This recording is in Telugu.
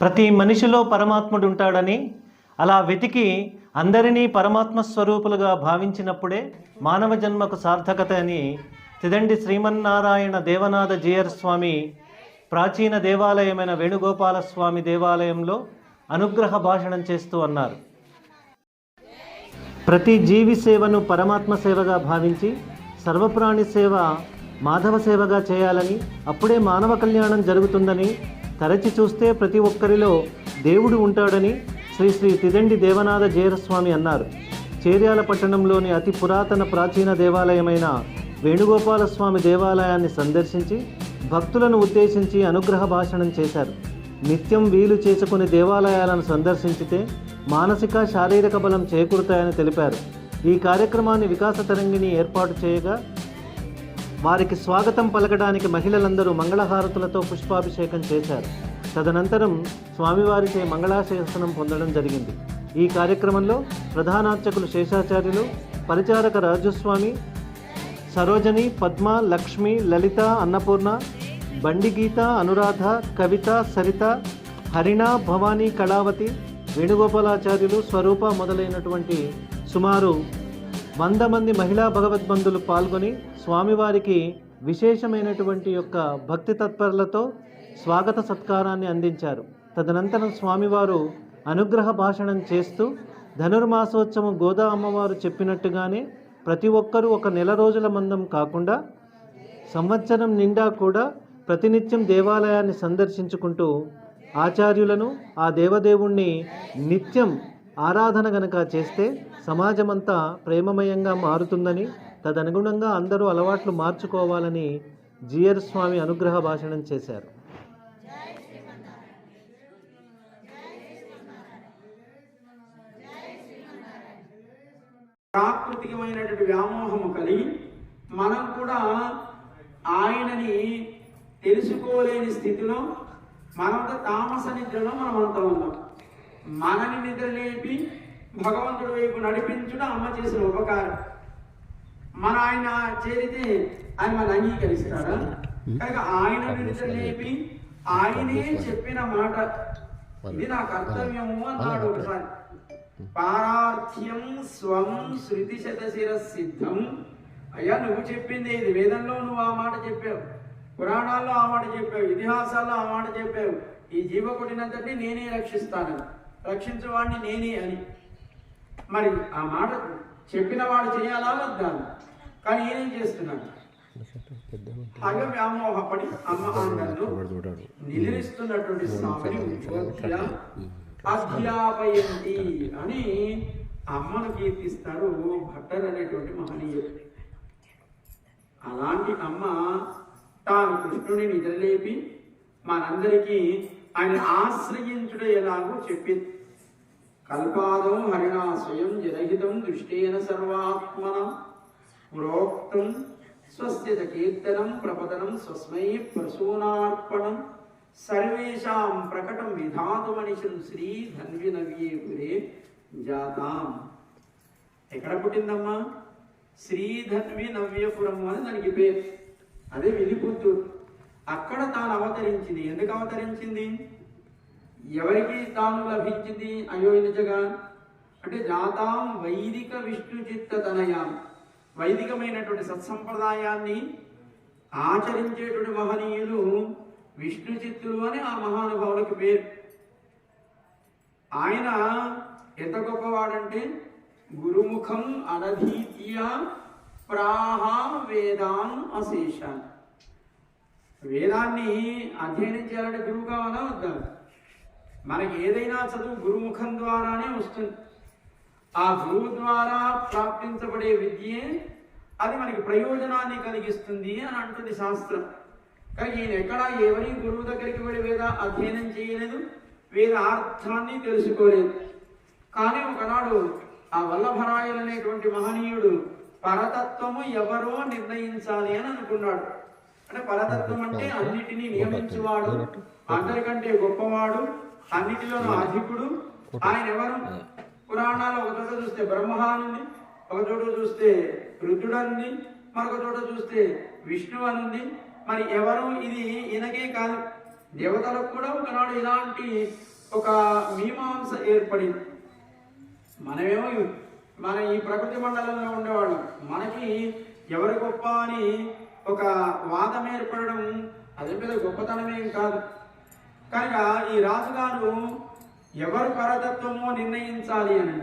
ప్రతి మనిషిలో పరమాత్ముడు ఉంటాడని అలా వెతికి అందరినీ పరమాత్మ స్వరూపులుగా భావించినప్పుడే మానవ జన్మకు సార్థకత అని తిదండి శ్రీమన్నారాయణ దేవనాథ జీయర్ స్వామి ప్రాచీన దేవాలయమైన వేణుగోపాల స్వామి దేవాలయంలో అనుగ్రహ భాషణం చేస్తూ అన్నారు. ప్రతి జీవి సేవను పరమాత్మ సేవగా భావించి సర్వప్రాణి సేవ మాధవ సేవగా చేయాలని అప్పుడే మానవ కళ్యాణం జరుగుతుందని తరచి చూస్తే ప్రతి ఒక్కరిలో దేవుడు ఉంటాడని శ్రీ శ్రీ తిదండి దేవనాథ జయరస్వామి అన్నారు. చేర్యాల పట్టణంలోని అతి పురాతన ప్రాచీన దేవాలయమైన వేణుగోపాల స్వామి దేవాలయాన్ని సందర్శించి భక్తులను ఉద్దేశించి అనుగ్రహ భాషణం చేశారు. నిత్యం వీలు చేసుకుని దేవాలయాలను సందర్శించితే మానసిక శారీరక బలం చేకూరుతాయని తెలిపారు. ఈ కార్యక్రమాన్ని వికాస తరంగిణి ఏర్పాటు చేయగా వారికి స్వాగతం పలకడానికి మహిళలందరూ మంగళహారతులతో పుష్పాభిషేకం చేశారు. తదనంతరం స్వామివారిచే మంగళాశాసనం పొందడం జరిగింది. ఈ కార్యక్రమంలో ప్రధానార్చకులు శేషాచార్యులు పరిచారక రాజస్వామి సరోజని పద్మ లక్ష్మి లలిత అన్నపూర్ణ బండి గీత అనురాధ కవిత సరిత హరిణ భవానీ కళావతి వేణుగోపాలాచార్యులు స్వరూప మొదలైనటువంటి సుమారు వంద మంది మహిళా భగవద్బంధులు పాల్గొని స్వామివారికి విశేషమైనటువంటి యొక్క భక్తి తత్పరులతో స్వాగత సత్కారాన్ని అందించారు. తదనంతరం స్వామివారు అనుగ్రహ భాషణం చేస్తూ ధనుర్మాసోత్సవం గోదా అమ్మవారు చెప్పినట్టుగానే ప్రతి ఒక్కరూ ఒక నెల రోజుల మందం కాకుండా సంవత్సరం నిండా కూడా ప్రతినిత్యం దేవాలయాన్ని సందర్శించుకుంటూ ఆచార్యులను ఆ దేవదేవుణ్ణి నిత్యం ఆరాధన గనక చేస్తే సమాజమంతా ప్రేమమయంగా మారుతుందని తదనుగుణంగా అందరూ అలవాట్లు మార్చుకోవాలని జియర్ స్వామి అనుగ్రహ భాషణం చేశారు. ప్రాకృతికమైనటువంటి వ్యామోహము కలిగి మనం కూడా ఆయనని తెలుసుకోలేని స్థితిలో మనంత తామస నిద్రలో మనం అంతా ఉన్నాం. మనని నిద్ర లేపి భగవంతుడి వైపు నడిపించడం అమ్మ చేసిన ఉపకారం. మన ఆయన చేరితే ఆయన మన అంగీకరిస్తాడా? కనుక ఆయన నిద్ర లేపి ఆయనే చెప్పిన మాట. ఇది నా కర్తవ్యము అన్నాడు ఒకసారి. పారార్థ్యం స్వం శృతి శతశిర సిద్ధం. అయ్యా నువ్వు చెప్పింది ఇది. వేదంలో నువ్వు ఆ మాట చెప్పావు. పురాణాల్లో ఆ మాట చెప్పావు. ఇతిహాసాల్లో ఆ మాట చెప్పావు. ఈ జీవకుడినంతటి నేనే రక్షిస్తాను రక్షించేవాడిని నేనే అని. మరి ఆ మాట చెప్పిన వాడు చేయాలా వద్దా కానీ నేనేం చేస్తున్నాను అగ వ్యామోహపడి అమ్మ ఆంగల్లో నిద్రిస్తున్నటువంటి స్వామిని అధ్యాపయంతి అని అమ్మను కీర్తిస్తారు భట్టర్ అనేటువంటి మహనీయుడు. అలాంటి అమ్మ తాను కృష్ణుని నిద్రలేపి మనందరికీ ఆయన ఆశ్రయించుడే ఎలాగో చెప్పింది. కల్పాదం హరిణా స్వయం జనహితం దృష్టేన సర్వాత్మన. ప్రోక్తం స్వస్య కీర్తనం ప్రపదనం స్వస్మై ప్రసూనార్పణం. సర్వేషాం ప్రకటం విధాతుమనిషం శ్రీ ధన్వి పురే జాతాం. ఎక్కడ పుట్టిందమ్మా? శ్రీధన్వి నవ్యపురం అని దానికి పేరు. అదే విధిపుత్తూరు అక్కడ తాను అవతరించింది. ఎందుకు అవతరించింది? ఎవరికి తాను లభించింది? అయోనిజగా అంటే జాతాం వైదిక విష్ణు చిత్త తనయాం. వైదికమైనటువంటి సత్సంప్రదాయాన్ని ఆచరించేటువంటి మహనీయులు విష్ణు చిత్తులు అని ఆ మహానుభావులకు పేరు. ఆయన ఎంత గొప్పవాడంటే గురుముఖం అనధీత్య ప్రాహ వేదాన్ అశేష వేదాన్ని అధ్యయనం చేయాలంటే గురువు కావాలా? వద్దా? మనకి ఏదైనా చదువు గురుముఖం ద్వారానే వస్తుంది. ఆ గురువు ద్వారా ప్రాప్తించబడే విద్యే అది మనకి ప్రయోజనాన్ని కలిగిస్తుంది అని అంటుంది శాస్త్రం. కానీ ఈయన ఎక్కడ ఎవరి గురువు దగ్గరికి వెళ్ళి వేద అధ్యయనం చేయలేదు వేద అర్థాన్ని తెలుసుకోలేదు. కానీ ఒకనాడు ఆ వల్లభరాయలు అనేటువంటి మహనీయుడు పరతత్వము ఎవరో నిర్ణయించాలి అని అనుకున్నాడు. అంటే పరతత్వం అంటే అన్నిటినీ నియమించువాడు అందరికంటే గొప్పవాడు అన్నిటిలోనూ అధికుడు. ఆయన ఎవరు? పురాణాలు ఒక చోట చూస్తే బ్రహ్మానుంది ఒక చోట చూస్తే రుద్రుడనుంది మరొక చోట చూస్తే విష్ణు అనుంది మరి ఎవరు? ఇది ఈయనకే కాదు. దేవతలకు కూడా ఒకనాడు ఇలాంటి ఒక మీమాంస ఏర్పడింది. మనమేమో మన ఈ ప్రకృతి మండలంలో ఉండేవాళ్ళం. మనకి ఎవరు గొప్ప అని ఒక వాదం ఏర్పడడం అది పెద్ద గొప్పతనమేం కాదు. కనుక ఈ రాజుగారు ఎవరు పరతత్వమో నిర్ణయించాలి అని